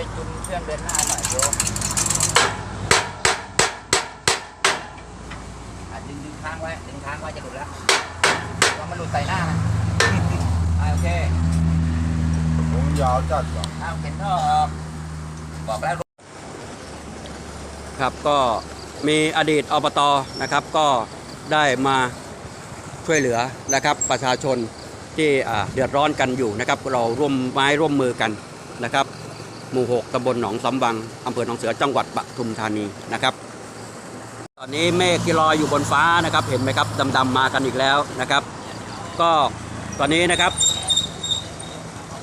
อะดึงดึงค้างไว้ดึงค้างไว้จะหลุดแล้วว่ามันหลุดใส่หน้านะอะโอเคผมยาวจัดเหรอเอาเข็นท่อออกบอกแล้วครับก็มีอดีตอบตนะครับ ก็ได้มาช่วยเหลือนะครับ ประชาชนที่เดือดร้อนกันอยู่นะครับ เราร่วมไม้ร่วมมือกันนะครับ หมู่ 6ตำบลหนองสำบังอำเภอหนองเสือจังหวัดปทุมธานีนะครับ ตอนนี้เมฆที่ลอยอยู่บนฟ้านะครับ เห็นไหมครับดำๆมากันอีกแล้วนะครับ ก็ตอนนี้นะครับ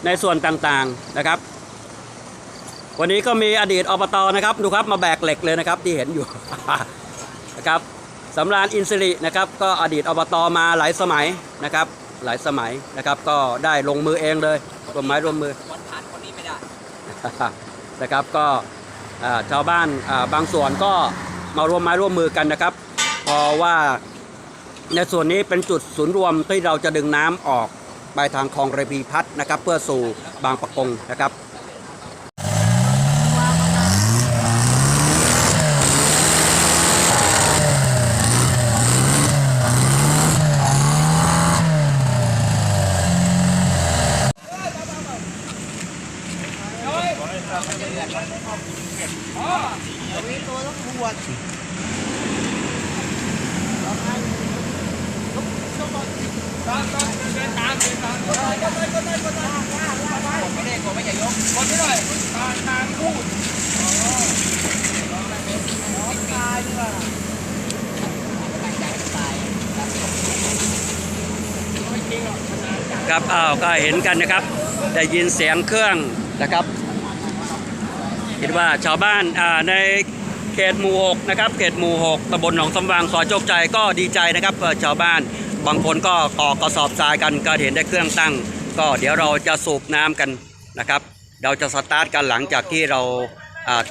ในส่วนต่างๆนะครับ วันนี้ก็มีอดีตอบตนะครับดูครับมาแบกเหล็กเลยนะครับที่เห็นอยู่นะครับสำราญอินสิรินะครับก็อดีตอบตมาหลายสมัยนะครับ หลายสมัยนะครับ ก็ได้ลงมือเองเลยร่วมไม้ร่วมมือ นะครับก็ชาวบ้านบางส่วนก็มาร่วมมาร่วมมือกันนะครับ เพราะว่าในส่วนนี้เป็นจุดศูนย์รวมที่เราจะดึงน้ำออกไปทางคลองระพีพัฒนะครับ เพื่อสู่บางปะกงนะครับ ไม่ได้กลัวไม่ใหญ่ยก ครับอ้าวก็เห็นกันนะครับ ได้ยินเสียงเครื่องนะครับ คิดว่าชาวบ้านในเขตหมู่หกนะครับเขตหมู่หกตำบลหนองสำวางซอยโชคใจก็ดีใจนะครับชาวบ้านบางคนก็ก่อกระสอบทรายกันก็เห็นได้เครื่องตั้ง ก็เดี๋ยวเราจะสูบน้ำกันนะครับ เราจะสตาร์ทกันหลังจากที่เราอ่า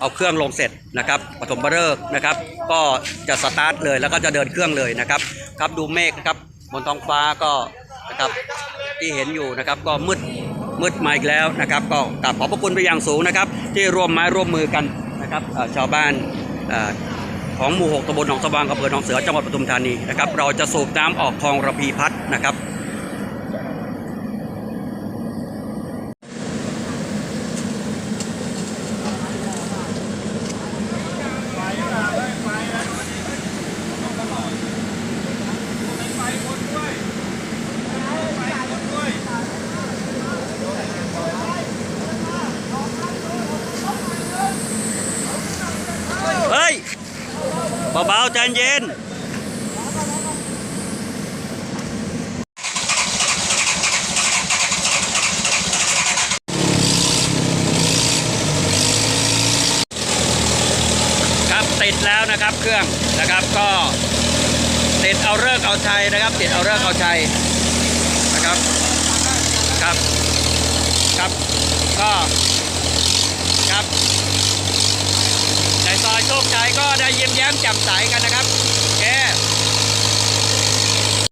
เอาเครื่องลงเสร็จนะครับปฐมฤกษ์นะครับ ก็จะสตาร์ทเลยแล้วก็จะเดินเครื่องเลยนะครับ ครับดูเมฆนะครับบนท้องฟ้าก็นะครับที่เห็นอยู่นะครับก็มืด มืดมาอีกแล้วนะครับ ก็กราบขอบพระคุณไปอย่างสูงนะครับ ที่ร่วมไม้ร่วมมือกันนะครับชาวบ้านอของหมู่ 6ตำบลหนองสว่างอำเภอหนองเสือจังหวัดปทุมธานีนะครับเราจะสูบน้ำออกคลองระพีพัฒน์นะครับ เฮ้ย เบาๆใจเย็นครับติดแล้วนะครับเครื่องนะครับก็ติดเอาเลิกเอาชัยนะครับ ติดเอาเลิกเอาชัยนะครับครับครับก็ แย้มแจ่มใสกันนะครับ